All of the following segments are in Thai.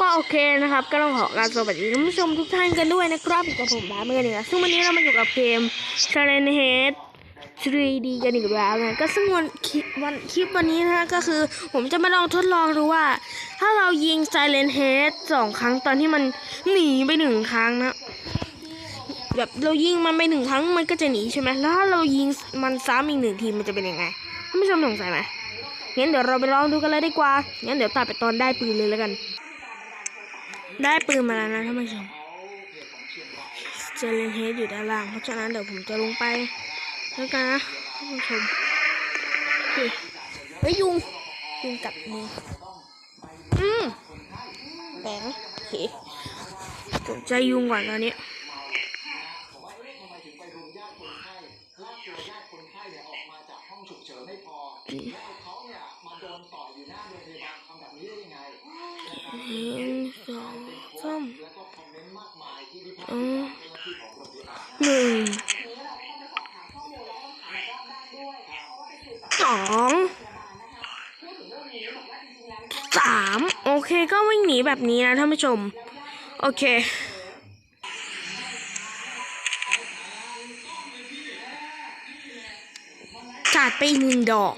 ก็โอเคนะครับก็ต้องขอการสวัสดีท่านผู้ชมทุกท่านกันด้วยนะครับกับผมบาเมื่อนี่นะซึ่งวันนี้เรามาอยู่กับเกม s i l e n Head 3D กันอีกแล้วนะก็ซึ่งวันคลิปวันคลิปวันนี้นะก็คือ ผมจะมาลองทดลองดูว่า ถ้าเรายิง Silent Head สองครั้งตอนที่มันหนีไปหนึ่งครั้งนะแบบเรายิงมันไปหนึ่งครั้งมันก็จะหนีใช่ไหมแล้วถ้าเรายิงมันซ้ำอีกหนึ่งทีมันจะเป็นยังไงท่านผู้ชมสงสัยไหมงั้นเดี๋ยวเราไปลองดูกันเลยดีกว่างั้นเดี๋ยวตัดไปตอนได้ปืนเลยแล้วกัน ได้ปืนมาแล้วนะท่านผู้ชมเจเลนเฮดอยู่ด้านล่าง เพราะฉะนั้นเดี๋ยวผมจะลงไปแล้วกันนะท่านผู้ชมโอเฮ้ยยุงยุงกัดมืออืมแบงโอเคสนใจยุงก่อนตอนนี้หนึ่งสองสามอืมหนึ่ง สองสามโอเคก็วิ่งหนีแบบนี้นะท่านผู้ชม โอเคจัดไปหนึ่งดอก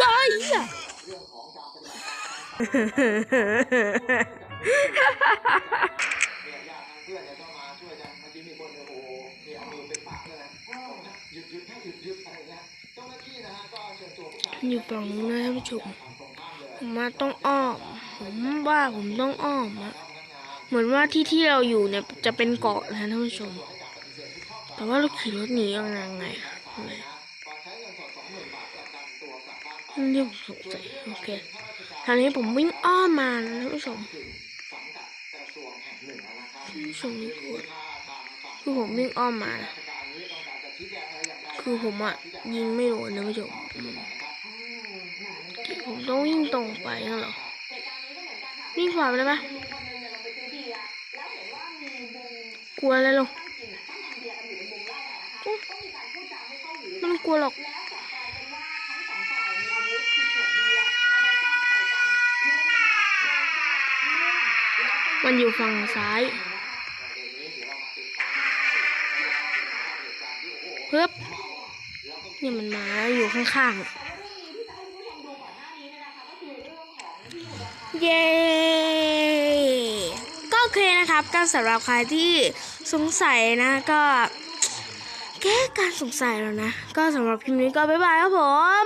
ชายอยู่ฝั่งนู้นนะท่านผู้ชมมาต้องอ้อม ผมว่าผมต้องอ้อมอะเหมือนว่าที่ที่เราอยู่เนี่ยจะเป็นเกาะนะท่านผู้ชม แต่ว่าเราขี่รถหนียังไงอะไร เรียกสงสัยโอเคทางนี้ผมวิ่งอ้อมมานะท่านผู้ชมสังกัดกระทรวงแห่งหนึ่งนะครับท่านผู้ชมนี่พูดถ้าทางฝั่งคือผมวิ่งอ้อมมา คือผมอะยิงไม่โดนนะท่านผู้ชมผมต้องวิ่งตรงไปนั่นเหรอวิ่งขวาไปเลยปะกลัวอะไรหรอมันกลัวหรอก มันอยู่ฝั่งซ้ายเพิ่บเนี่ยมันมาอยู่ข้างๆ เย้ ก็โอเคนะครับก็สำหรับใครที่สงสัยนะก็แก้การสงสัยแล้วนะ ก็สำหรับคลิปนี้ก็บ๊ายบายครับผม